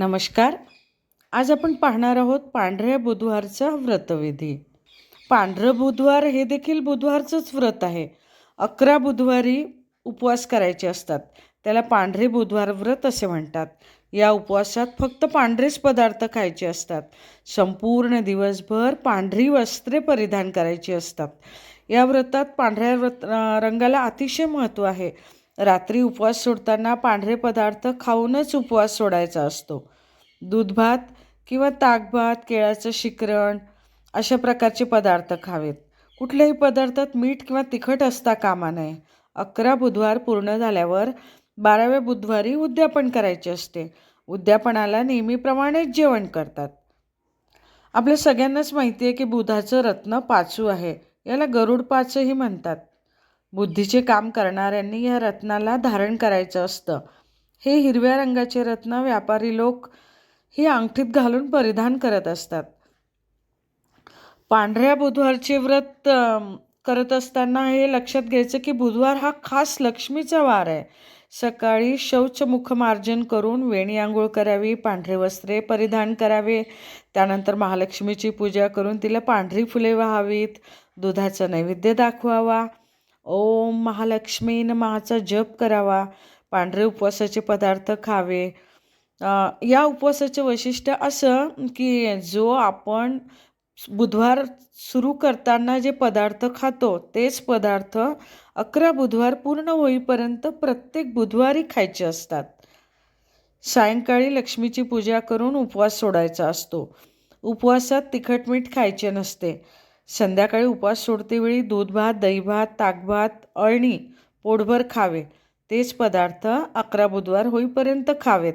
नमस्कार. आज आपण पाहणार आहोत पांढऱ्या बुधवारचा व्रतविधी. पांढरं बुधवार हे देखील बुधवारचंच व्रत आहे. अकरा बुधवारी उपवास करायचे असतात. त्याला पांढरे बुधवार व्रत असे म्हणतात. या उपवासात फक्त पांढरेच पदार्थ खायचे असतात. संपूर्ण दिवसभर पांढरी वस्त्रे परिधान करायची असतात. या व्रतात पांढऱ्या व्रत रंगाला अतिशय महत्त्व आहे. रात्री उपवास सोडताना पांढरे पदार्थ खाऊनच उपवास सोडायचा असतो. दूध भात किंवा ताकभात केळाचं शिकरण अशा प्रकारचे पदार्थ खावेत. कुठल्याही पदार्थात मीठ किंवा तिखट असता कामा नये. अकरा बुधवार पूर्ण झाल्यावर बाराव्या बुधवारी उद्यापन करायचे असते. उद्यापनाला नेहमीप्रमाणेच जेवण करतात. आपल्या सगळ्यांनाच माहिती आहे की बुधाचं रत्न पाचू आहे. याला गरुड पाचही म्हणतात. बुद्धीचे काम करणाऱ्यांनी या रत्नाला धारण करायचं असतं. हे हिरव्या रंगाचे रत्न व्यापारी लोक ही अंगठीत घालून परिधान करत असतात. पांढऱ्या बुधवारचे व्रत करत असताना हे लक्षात घ्यायचं की बुधवार हा खास लक्ष्मीचा वार आहे. सकाळी शौचमुखमार्जन करून वेणी आंघोळ करावी पांढरे वस्त्रे परिधान करावे. त्यानंतर महालक्ष्मीची पूजा करून तिला पांढरी फुले वाहावीत. दुधाचा नैवेद्य दाखवावा. ओम महालक्ष्मी महाचा जप करावा पांढरे उपवासाचे पदार्थ खावे. या उपवासाचं वैशिष्ट्य असं की जो आपण बुधवार सुरू करताना जे पदार्थ खातो तेच पदार्थ अकरा बुधवार पूर्ण होईपर्यंत प्रत्येक बुधवारी खायचे असतात. सायंकाळी लक्ष्मीची पूजा करून उपवास सोडायचा असतो. उपवासात तिखट मीठ खायचे नसते. संध्याकाळी उपवास सोडतेवेळी दूध भात दहीभात ताकभात अळणी पोटभर खावे. तेच पदार्थ अकरा बुधवार होईपर्यंत खावेत.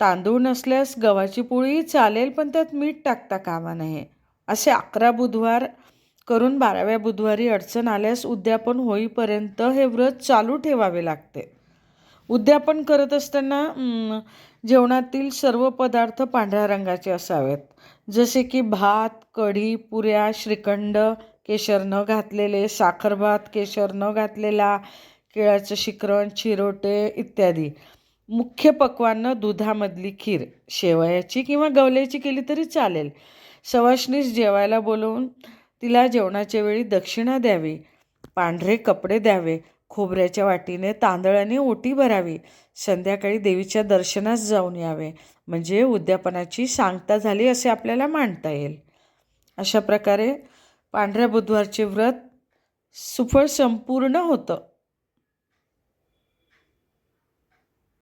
तांदूळ नसल्यास गव्हाची पोळी चालेल पण त्यात मीठ टाकता कामा नये. असे अकरा बुधवार करून बाराव्या बुधवारी अडचण आल्यास उद्यापन होईपर्यंत हे व्रत चालू ठेवावे लागते. उद्यापन करत असताना जेवणातील सर्व पदार्थ पांढऱ्या रंगाचे असावेत. जसे की भात कढी पुऱ्या श्रीखंड केशर न घातलेले साखरभात केशर न घातलेला केळाचं शिकरण चिरोटे इत्यादी. मुख्य पक्वानं दुधामधली खीर. शेवयाची किंवा गवल्याची केली तरी चालेल. सवाशनीस जेवायला बोलवून तिला जेवणाच्या वेळी दक्षिणा द्यावी. पांढरे कपडे द्यावे. खोबऱ्याच्या वाटीने तांदळाने ओटी भरावी. संध्याकाळी देवीच्या दर्शनास जाऊन यावे. म्हणजे उद्यापनाची सांगता झाली असे आपल्याला मांडता येईल. अशा प्रकारे पांढऱ्या बुधवारचे व्रत सुफळ संपूर्ण होतं.